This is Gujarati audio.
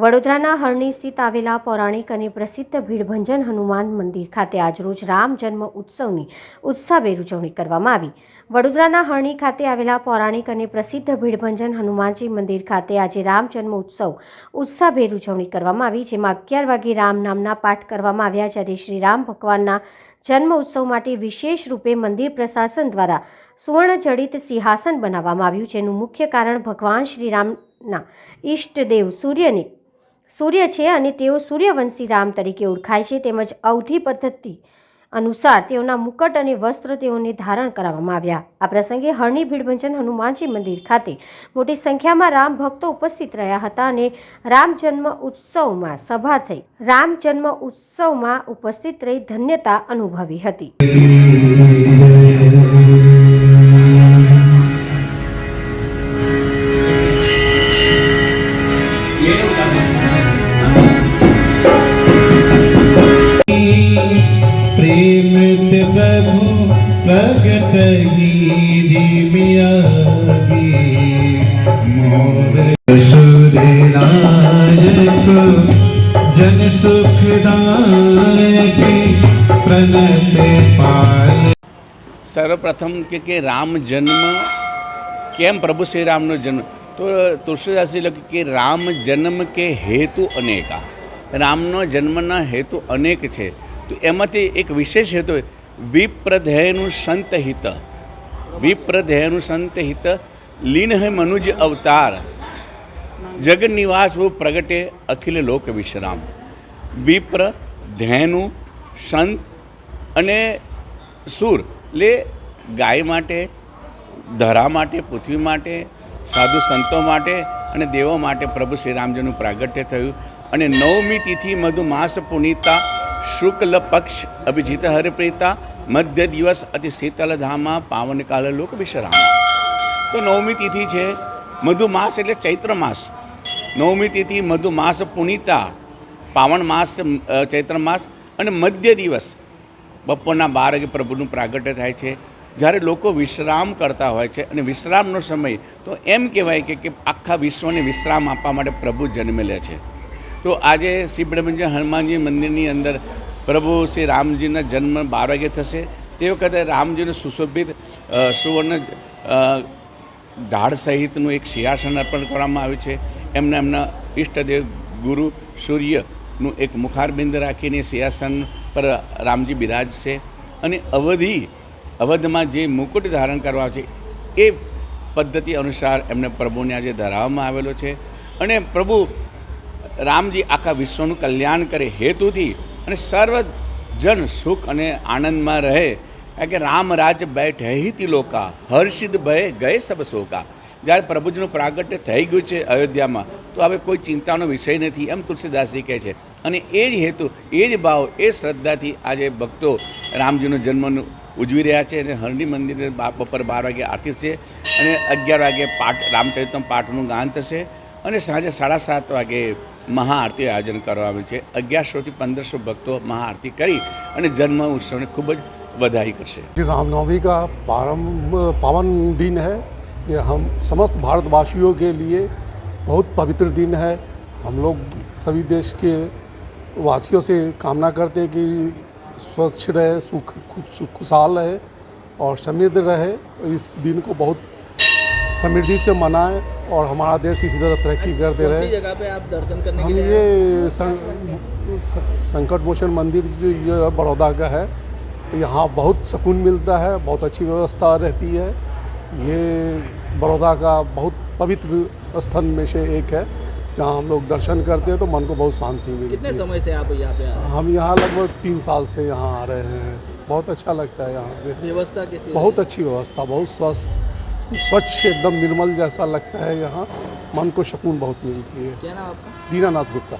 વડોદરાના હરણી સ્થિત આવેલા પૌરાણિક અને પ્રસિદ્ધ ભીડભંજન હનુમાન મંદિર ખાતે આજરોજ રામ જન્મ ઉત્સવની ઉત્સાહભેર ઉજવણી કરવામાં આવી. વડોદરાના હરણી ખાતે આવેલા પૌરાણિક અને પ્રસિદ્ધ ભીડભંજન હનુમાનજી મંદિર ખાતે આજે રામ જન્મ ઉત્સવ ઉત્સાહભેર ઉજવણી કરવામાં આવી, જેમાં અગિયાર વાગે રામ નામના પાઠ કરવામાં આવ્યા, જ્યારે શ્રી રામ ભગવાનના જન્મ ઉત્સવ માટે વિશેષ રૂપે મંદિર પ્રશાસન દ્વારા સુવર્ણ જડિત સિંહાસન બનાવવામાં આવ્યું, જેનું મુખ્ય કારણ ભગવાન શ્રી રામના ઈષ્ટદેવ સૂર્યને સૂર્ય છે અને તેઓ સૂર્યવંશી રામ તરીકે ઓળખાય છે તેમજ અવધિ પદ્ધતિ અનુસાર તેઓના મુકટ અને વસ્ત્ર તેઓને ધારણ કરાવવામાં આવ્યા. આ પ્રસંગે હરણી ભીડભંજન હનુમાનજી મંદિર ખાતે મોટી સંખ્યામાં રામ ભક્તો ઉપસ્થિત રહ્યા હતા અને રામ જન્મ ઉત્સવમાં સભા થઈ. રામ જન્મ ઉત્સવમાં ઉપસ્થિત રહી ધન્યતા અનુભવી હતી. સર્વપ્રથમ કે કે રામ જન્મ કેમ પ્રભુ શ્રી રામનો જન્મ? તો તુલસીદાસજી લખ્યું કે રામ જન્મ કે હેતુ અનેકા. રામનો જન્મના હેતુ અનેક છે. તો એમાંથી એક વિશેષ હેતુ વિપ્રધેયનું સંત હિત. વિપ્રધેયનું સંત હિત. લીન હે મનુજ અવતાર. જગન્નિવાસ ભૂ પ્રગટે અખિલ લોક વિશ્રામ. વિપ્ર ધેનુ સંત અને સુર લે ગાય માટે, ધરા માટે, પૃથ્વી માટે, સાધુ સંતો માટે અને દેવો માટે પ્રભુ શ્રી રામજીનું પ્રાગટ્ય થયું. અને નવમી તિથિ મધુમાસ પુનિતા શુક્લ પક્ષ અભિજીત હરિપ્રીતા, મધ્ય દિવસ અતિ શીતલ ધામા, પાવન કાલ લોક વિશ્રામ. તો નવમી તિથિ છે મધુમાસ એટલે ચૈત્ર માસ. નવમી તિથિ મધુમાસ પુનિતા, પાવન માસ ચૈત્ર માસ અને મધ્ય દિવસ. બપોરના બાર વાગે પ્રભુનું પ્રાગટ્ય થાય છે. જ્યારે લોકો વિશ્રામ કરતા હોય છે અને વિશ્રામનો સમય, તો એમ કહેવાય કે આખા વિશ્વને વિશ્રામ આપવા માટે પ્રભુ જન્મે લે છે. તો આજે શ્રી બ્રહ્મજી હનુમાનજી મંદિરની અંદર પ્રભુ શ્રી રામજીના જન્મ બાર વાગે થશે. તે વખતે રામજીનું સુશોભિત સુવર્ણ ઢાળ સહિતનું એક સિંહાસન અર્પણ કરવામાં આવ્યું છે. એમને એમના ઈષ્ટદેવ ગુરુ સૂર્યનું એક મુખારબિંદ રાખીને સિંહાસન પર રામજી બિરાજશે અને અવધિ, અવધમાં જે મુકુટ ધારણ કરવા છે, એ પદ્ધતિ અનુસાર એમને પ્રભુને આજે ધરાવવામાં આવેલો છે. અને પ્રભુ રામજી આખા વિશ્વનું કલ્યાણ કરે હેતુથી અને સર્વ જન સુખ અને આનંદમાં રહે. કે રામ રાજ બેઠ હિતિ લોકા હર્ષિદ ભય ગયે સબ શોકા. જ્યારે પ્રભુજીનું પ્રાગટ્ય થઈ ગયું છે અયોધ્યામાં, તો હવે કોઈ ચિંતાનો વિષય નથી, એમ તુલસીદાસજી કહે છે. અને એ જ હેતુ, એ જ ભાવ, એ શ્રદ્ધાથી આજે ભક્તો રામજીનો જન્મનું ઉજવી રહ્યા છે અને હરણી મંદિરે બપોર બાર વાગે આરતી છે અને અગિયાર વાગે પાઠ, રામચરિતમ પાઠનું ગાન થશે. અને સાંજે સાડા સાત વાગે મહાઆરતી આયોજન કરવામાં છે અગિયારસોથી પંદરસો ભક્તો મહાઆરતી કરી અને જન્મ ઉત્સવને ખૂબ જ વધાઈ કરશે श्री रामनवमी का प्रारंभ पावन दिन है ये हम समस्त भारतवासियों के लिए बहुत पवित्र दिन है हम लोग सभी देश के वासियों से कामना करते हैं कि स्वच्छ रहे सुख खु- खुशहाल रहे और समृद्ध रहे इस दिन को बहुत समृद्धि से मनाएं और हमारा देश इसी तरह तरक्की करते कौन रहे जगह पे आप दर्शन करने हम के लिए ये? सं- संकट मोचन मंदिर जो ये बड़ौदा का है यहाँ बहुत सुकून मिलता है बहुत अच्छी व्यवस्था रहती है। ये बड़ौदा का बहुत पवित्र स्थल में से एक है जहाँ हम लोग दर्शन करते हैं तो मन को बहुत शांति मिलती कितने समय से आप यहाँ पे आ रहे हैं? हम यहाँ लगभग तीन साल से यहाँ आ रहे हैं। बहुत अच्छा लगता है यहाँ पे। व्यवस्था कैसी बहुत अच्छी व्यवस्था बहुत स्वस्थ। स्वच्छ एकदम निर्मल जैसा लगता है यहाँ मन को सुकून बहुत मिलती है क्या नाम आपका दीनानाथ गुप्ता